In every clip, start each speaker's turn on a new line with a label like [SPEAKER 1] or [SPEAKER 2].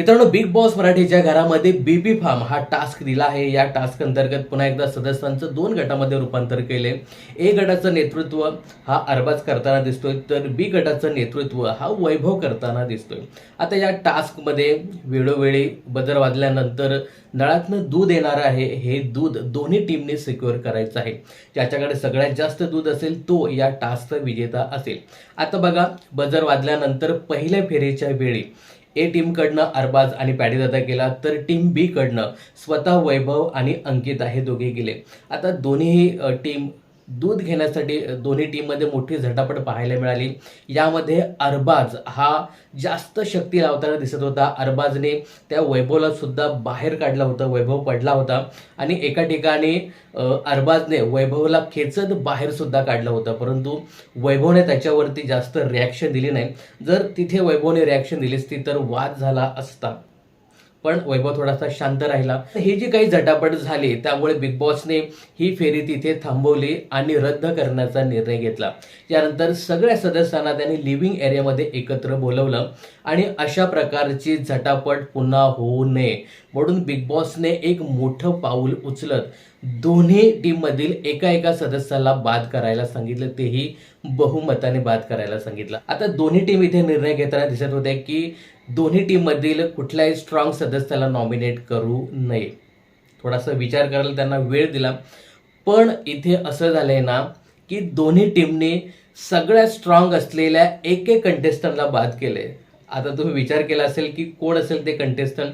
[SPEAKER 1] मित्रांनो big boss मराठीच्या घरामध्ये बीबी फार्म हा टास्क दिला आहे. या टास्क अंतर्गत पुन्हा एकदा सदस्यांचं दोन गटामध्ये रूपांतर केले ए गटाचं नेतृत्व हा अरबाज करताना दिसतोय तर बी गटाचं नेतृत्व हा वैभव करताना दिसतोय. आता या टास्कमध्ये वेळोवेळी बदल वाजल्यानंतर नळातनं दूध येणार आहे. हे दूध दोन्ही टीमने सिक्युअर करायचं आहे. ज्याच्याकडे सगळ्यात जास्त दूध असेल तो या टास्कचा विजेता असेल. आता बघा बजर वाजल्यानंतर पहिल्या फेरीच्या वेळी ए टीमकडनं अरबाज आणि पॅडीदादा गेला तर टीम बीकडनं स्वतः वैभव आणि अंकिता हे दोघे गेले. आता दोन्ही टीम दूध घेण्यासाठी दोन्ही टीममध्ये मोठी झटापट पाहायला मिळाली. यामध्ये अरबाज हा जास्त शक्ती लावताना दिसत होता. अरबाजने त्या वैभवला सुद्धा बाहेर काढला होता वैभव पडला होता. आणि एका ठिकाणी अरबाजने वैभवला खेचत बाहेर सुद्धा काढलं होतं. परंतु वैभवने त्याच्यावरती जास्त रिॲक्शन दिली नाही. जर तिथे वैभवने रिॲक्शन दिली असती तर वाद झाला असता. पण वैभव थोडासा शांत राहिला. ही जी काही झटापट झाली त्यामुळे बिग बॉसने ही फेरी तिथे थांबवली आणि रद्द करण्याचा निर्णय घेतला. यानंतर सगळ्या सदस्यांना त्यांनी लिव्हिंग एरियामध्ये एकत्र बोलवलं आणि अशा प्रकारची झटापट पुन्हा होऊ नये म्हणून बिग बॉसने एक मोठं पाऊल उचलत दोन्ही टीममधील एका एका सदस्याला बाद करायला सांगितलं. तेही बहुमताने बाद करायला सांगितलं. आता दोन्ही टीम इथे निर्णय घेताना दिसत होते की दोन्ही टीममधील कुठल्याही स्ट्रॉंग सदस्याला नॉमिनेट करू नये. थोडासा विचार करायला त्यांना वेळ दिला. पण इथे असं झालंय ना की दोन्ही टीमने सगळ्यात स्ट्रॉंग असलेल्या एक एक कंटेस्टंटला बाद केले आता तुम्ही विचार केला असेल की कोण असेल ते कंटेस्टंट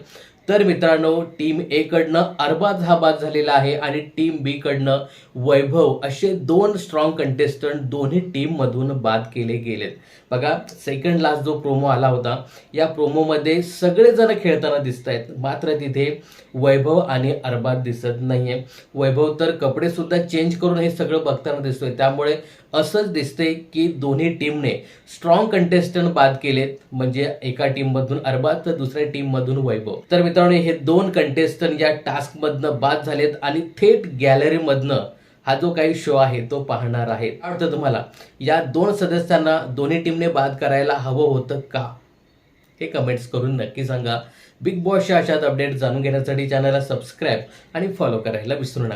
[SPEAKER 1] तर मित्रांनो टीम ए कडनं अरबाज हा बाद झालेला आहे आणि टीम बी कडनं वैभव असे दोन स्ट्रॉंग कंटेस्टंट दोन्ही टीम मधून बाद केले गेलेत. बघा सेकंड लास्ट जो प्रोमो आला होता या प्रोमोमध्ये सगळेजण खेळताना दिसत आहेत मात्र तिथे वैभव आणि अरबाज दिसत नाहीये. वैभव तर कपडे सुद्धा चेंज करून हे सगळं बघताना दिसतोय. त्यामुळे असंच दिसतंय की दोन्ही टीमने स्ट्रॉंग कंटेस्टंट बाद केलेत. म्हणजे एका टीम मधून अरबाज तर दुसऱ्या टीम मधून वैभव. तर मित्रांनो हे दोन कंटेस्टंट या टास्कमधनं बाद झालेत आणि थेट गॅलरीमधनं हा जो काही शो आहे तो पाहणार आहे वाटतं तुम्हाला? या दोन सदस्यांना दोन्ही टीमने बाद करायला हवं होतं का? हे कमेंट्स करून नक्की सांगा. बिग बॉसच्या अशाच अपडेट जाणून घेण्यासाठी चॅनलला सबस्क्राईब आणि फॉलो करायला विसरू नका.